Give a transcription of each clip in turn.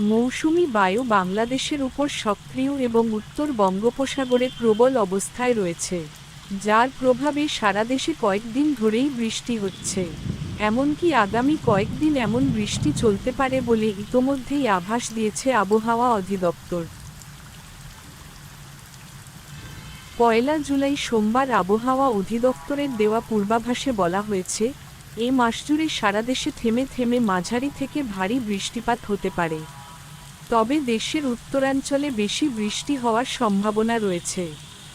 মৌসুমি বায়ু বাংলাদেশের উপর সক্রিয় এবং উত্তর বঙ্গোপসাগরে প্রবল অবস্থায় রয়েছে, যার প্রভাবে সারা দেশে কয়েকদিন ধরেই বৃষ্টি হচ্ছে। এমনকি আগামী কয়েকদিন এমন বৃষ্টি চলতে পারে বলে ইতোমধ্যেই আভাস দিয়েছে আবহাওয়া অধিদপ্তর। পয়লা জুলাই সোমবার আবহাওয়া অধিদপ্তরের দেওয়া পূর্বাভাসে বলা হয়েছে, এ মাস জুড়ে সারা দেশে থেমে থেমে মাঝারি থেকে ভারী বৃষ্টিপাত হতে পারে। তবে দেশের উত্তরাঞ্চলে বেশি বৃষ্টি হওয়ার সম্ভাবনা রয়েছে।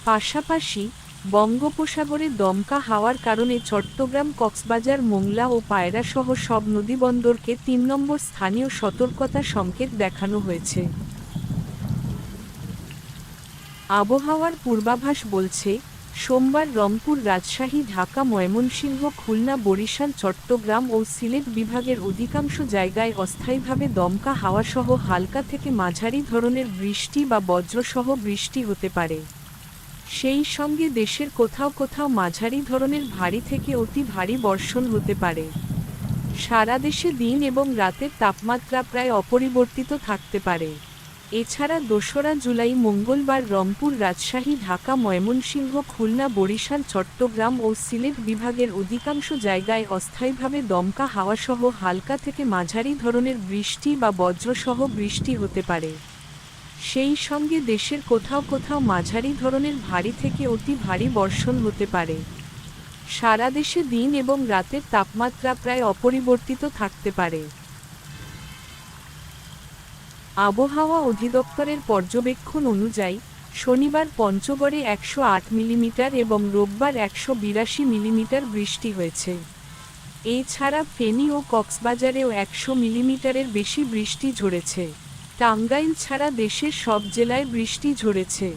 পাশাপাশি, বঙ্গোপসাগরে দমকা হাওয়ার কারণে চট্টগ্রাম, কক্সবাজার, মোংলা ও পায়রাসহ সব নদীবন্দরকে তিন নম্বর স্থানীয় সতর্কতা সংকেত দেখানো হয়েছে। আবহাওয়ার পূর্বাভাস বলছে সোমবার রংপুর রাজশাহী, ঢাকা, ময়মনসিংহ, খুলনা, বরিশাল, চট্টগ্রাম ও সিলেট বিভাগের অধিকাংশ জায়গায় অস্থায়ীভাবে দমকা হাওয়াসহ হালকা থেকে মাঝারি ধরনের বৃষ্টি বা বজ্রসহ বৃষ্টি হতে পারে। সেই সঙ্গে দেশের কোথাও কোথাও মাঝারি ধরনের ভারী থেকে অতি ভারী বর্ষণ হতে পারে। সারা দেশে দিন এবং রাতের তাপমাত্রা প্রায় অপরিবর্তিত থাকতে পারে। এছাড়া দোসরা জুলাই মঙ্গলবার রংপুর রাজশাহী, ঢাকা, ময়মনসিংহ, খুলনা, বরিশাল, চট্টগ্রাম ও সিলেট বিভাগের অধিকাংশ জায়গায় অস্থায়ীভাবে দমকা হাওয়াসহ হালকা থেকে মাঝারি ধরনের বৃষ্টি বা বজ্রসহ বৃষ্টি হতে পারে। সেই সঙ্গে দেশের কোথাও কোথাও মাঝারি ধরনের ভারী থেকে অতি ভারী বর্ষণ হতে পারে। সারা দেশে দিন এবং রাতের তাপমাত্রা প্রায় অপরিবর্তিত থাকতে পারে। আবহাওয়া অধিদপ্তরের পর্যবেক্ষণ অনুযায়ী, শনিবার পঞ্চগড়ে একশো আট মিলিমিটার এবং রোববার একশো বিরাশি মিলিমিটার বৃষ্টি হয়েছে। এছাড়া ফেনী ও কক্সবাজারেও একশো মিলিমিটারের বেশি বৃষ্টি ঝরেছে। টাঙ্গাইল ছাড়া দেশের সব জেলায় বৃষ্টি ঝরেছে।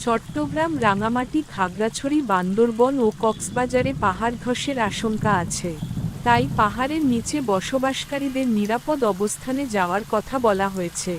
চট্টগ্রাম, রাঙামাটি, খাগড়াছড়ি, বান্দরবন ও কক্সবাজারে পাহাড় ধসের আশঙ্কা আছে। তাই পাহাড়ের নিচে বসবাসকারীদের নিরাপদ অবস্থানে যাওয়ার কথা বলা হয়েছে।